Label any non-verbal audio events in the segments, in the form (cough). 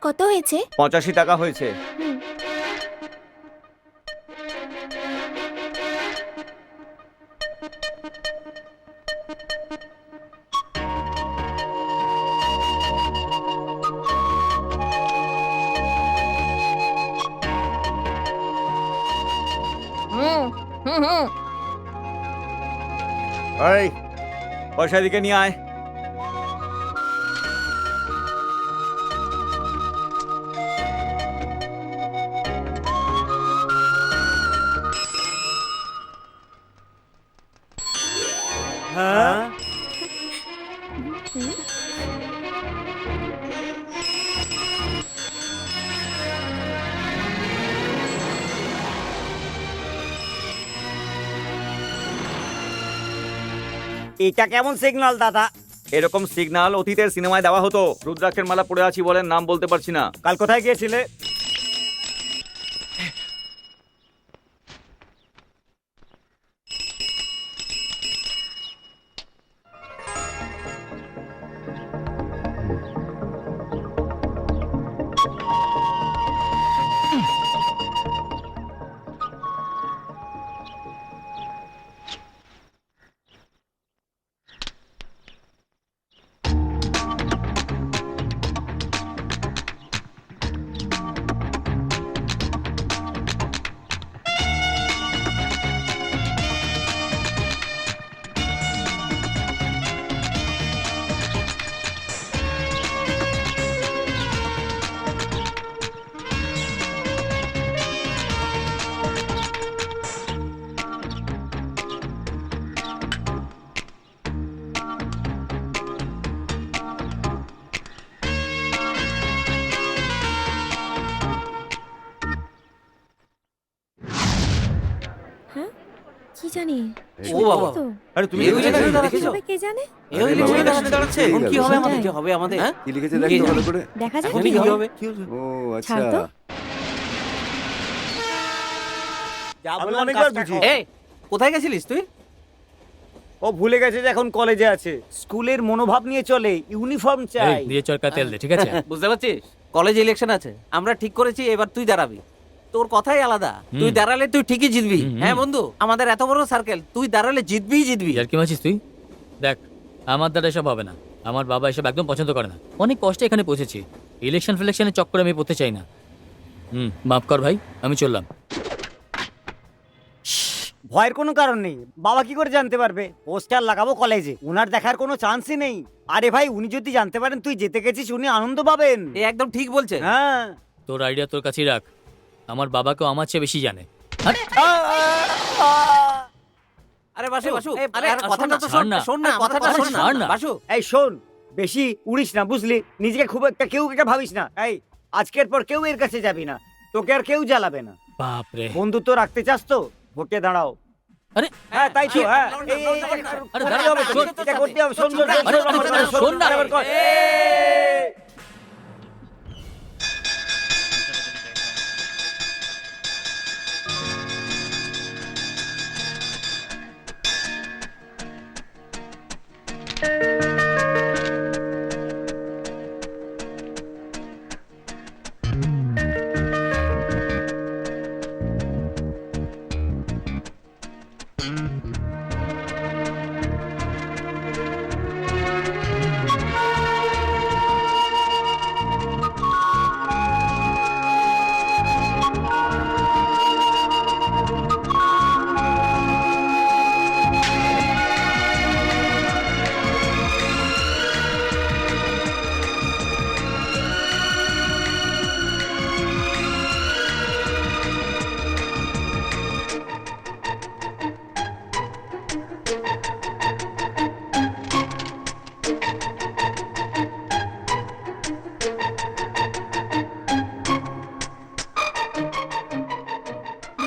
কত হয়েছে? পঁচাশি টাকা হয়েছে। হুম। হুম হুম হুম। এই পয়সা দিকে নিয়ে আয়। হ্যাঁ এটা কেমন সিগন্যাল দাদা? এরকম সিগন্যাল অতীতের সিনেমায় দেওয়া হতো। রুদ্রাক্ষের মালা পড়ে আছি বলেন নাম বলতে পারছি না। কাল কোথায় গিয়েছিলে? কি জানি ও বাবা। আরে তুমি এই দেখেছ? কে জানে? এই সাথে দাঁড়াচ্ছে এখন কি হবে আমাদের? কি হবে আমাদের? হ্যাঁ? কি লিখেছে? দেখো ভালো করে। দেখা যাক কি কি হবে? ও আচ্ছা। যা বললাম অনেকবার বুঝি। এই কোথায় গেছিলিস তুই? ও ভুলে গেছে যে এখন কলেজে আছে। স্কুলের মনোভাব নিয়ে চলে ইউনিফর্ম চাই। দিয়ে চরকা তেল দে ঠিক আছে? (laughs) বুঝতে পারছিস? কলেজে ইলেকশন আছে। আমরা ঠিক করেছি এবার তুই দাঁড়াবি। তোর কথাই আলাদা। তুই দাঁড়ালে তুই ঠিকই জিতবি। হ্যাঁ বন্ধু? আমাদের এত বড় সার্কেল তুই দাঁড়ালে জিতবিই জিতবি। আর কি মাছিস তুই? দেখ আমার দ্বারা এসব হবে না। আমার বাবা এসব একদম পছন্দ করে না। অনেক কষ্টে এখানে পৌঁছেছি। ইলেকশন ফিলেকশনের চক্করে আমি পড়তে চাই না। হুম মাফ কর ভাই আমি চললাম। ভয়ের কোনো কারণ নেই। বাবা কি করে জানতে পারবে? পোস্টার লাগাবো কলেজে ওনার দেখার কোনো চান্সই নেই। আরে ভাই উনি যদি জানতে পারেন তুই যেতে গেছিস উনি আনন্দ পাবেন। এ একদম ঠিক বলছে। হ্যাঁ। তোর আইডিয়া তোর কাছেই রাখ। আমার বাবাকেও আমার চেয়ে বেশি জানে আরে, বাসু বাসু আরে কথাটা তো শোন না, শোন না কথাটা শোন না না। বাসু এই শোন বেশি উড়িস না বুঝলি নিজেকে খুব একটা কেউ একটা ভাবিস না এই আজকের পর কেউ এর কাছে যাবি না তোকে আর কেউ জ্বালাবে না বাপরে বন্ধুত্ব রাখতে চাস তো ভোটে দাঁড়াও আরে হ্যাঁ তাই তো হ্যাঁ আরে, করতে হবে শোন, শোন না।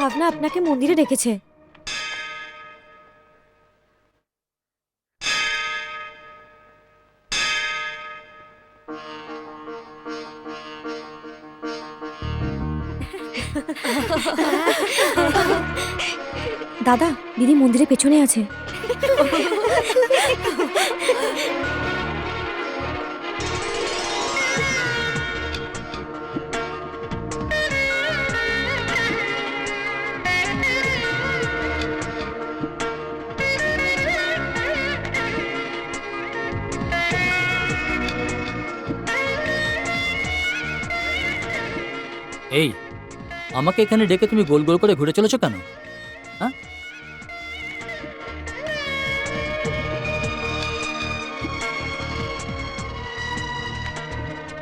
ভাবনা আপনাকে মন্দিরে ডেকেছে। দাদা দিদি মন্দিরের পেছনে আছে। আমাকে এখানে ডেকে তুমি গোল গোল করে ঘুরে চলেছো কেন? হ্যাঁ?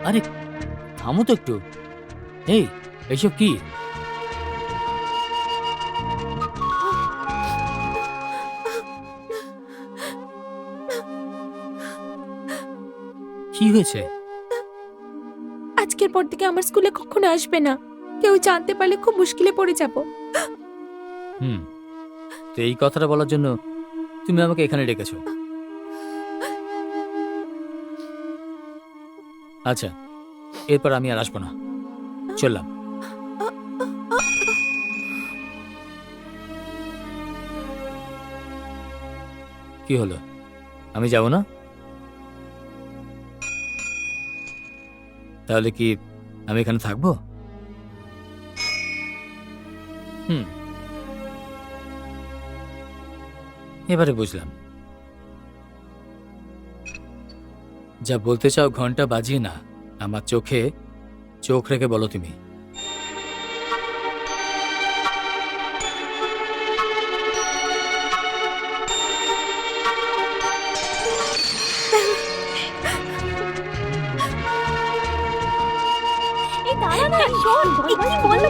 আরে, থামো তো একটু। এই এইসব কি? কি হয়েছে? পর থেকে আমার স্কুলে কখনো আসবে না। কেউ জানতে পারলে খুব মুশকিলে পড়ে যাব। হুম। তো এই কথাটা বলার জন্য তুমি আমাকে এখানে ডেকেছো। আচ্ছা এরপর আমি আর আসব না। চললাম। কি হলো? আমি যাব না? তাহলে কি আমি এখানে থাকব? হুম। এবারে বুঝলাম। যা বলতে চাও ঘণ্টা বাজিয়ে না, আমার চোখে চোখ রেখে বলো তুমি।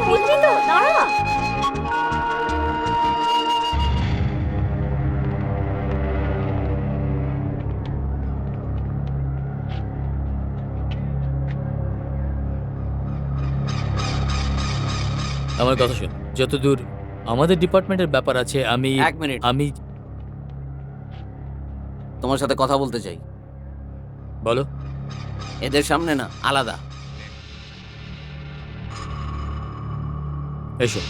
বুঝলি তো দাঁড়া। আমার কথা শোন যতদূর আমাদের ডিপার্টমেন্টের ব্যাপার আছে আমি এক মিনিট। আমি তোমার সাথে কথা বলতে চাই। বলো। এদের সামনে না আলাদা। এসো।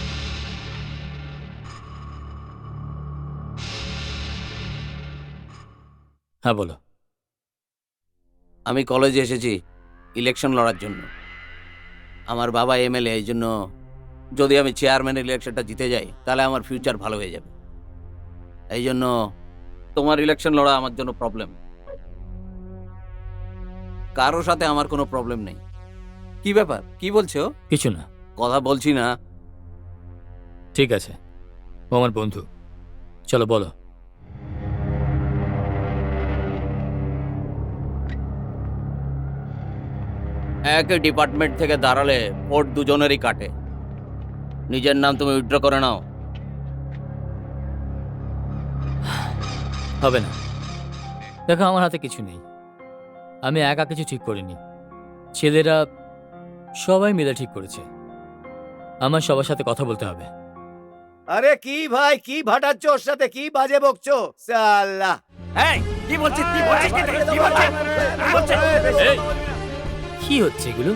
হ্যাঁ বলো। আমি কলেজে এসেছি ইলেকশন লড়ার জন্য। আমার বাবা এমএলএ এই জন্য যদি আমি চেয়ারম্যানের ইলেকশনটা জিতে যাই তাহলে আমার ফিউচার ভালো হয়ে যাবে। এই জন্য তোমার ইলেকশন লড়া আমার জন্য প্রবলেম। কারোর সাথে আমার কোনো প্রবলেম নেই। কি ব্যাপার? কি বলছো? কিছু না। কথা বলছি না। ঠিক আছে। ও আমার বন্ধু। চলো বলো। এক ডিপার্টমেন্ট থেকে দাঁড়ালে ভোট দুজনেরই কাটে। নিজের নাম তুমি উইথড্র করে নাও। হবে না। দেখো আমার হাতে কিছু নেই। আমি একা কিছু ঠিক করিনি। ছেলেরা সবাই মিলে ঠিক করেছে। আমার সবার সাথে কথা বলতে হবে। আরে কি ভাই কি ভাটাচ্ছ ওর সাথে? কি বাজে বকছো? সাল্লাহ। এই কি বলছিস? কি বলছিস? কি বলছিস? কি বলছিস? এই, কি হচ্ছে এগুলো?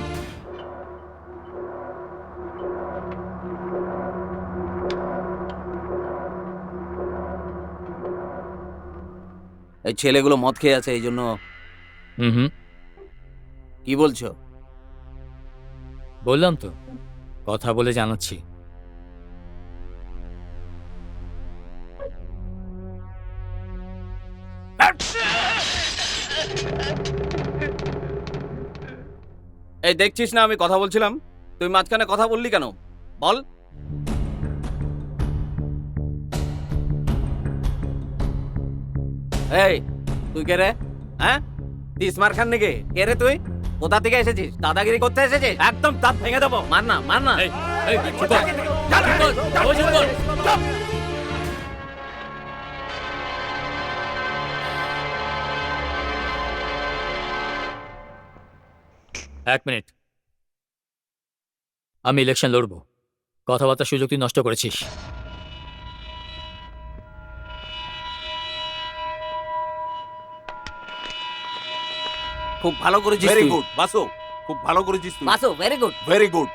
এই ছেলেগুলো মদ খেয়ে আছে এই জন্য হুম হুম। কি বলছো? বললাম তো কথা বলে জানাচ্ছি। এই দেখছিস না আমি কথা বলছিলাম? তুই মাঝখানে কথা বললি কেন? বল। এই তুই কে রে? হ্যাঁ? তুই স্মার্ট খান নাকি? কে রে তুই? কোথা থেকে এসেছিস? দাদাগিরি করতে এসেছিস? একদম দাঁত ভেঙে দেবো। মার না মার না। এক মিনিট। আমি ইলেকশন লড়ব। কথাবার্তার সুযোগ তুই নষ্ট করেছিস। খুব ভালো করেছিস ভেরি গুড বাসু খুব ভালো করেছিস ভেরি গুড ভেরি গুড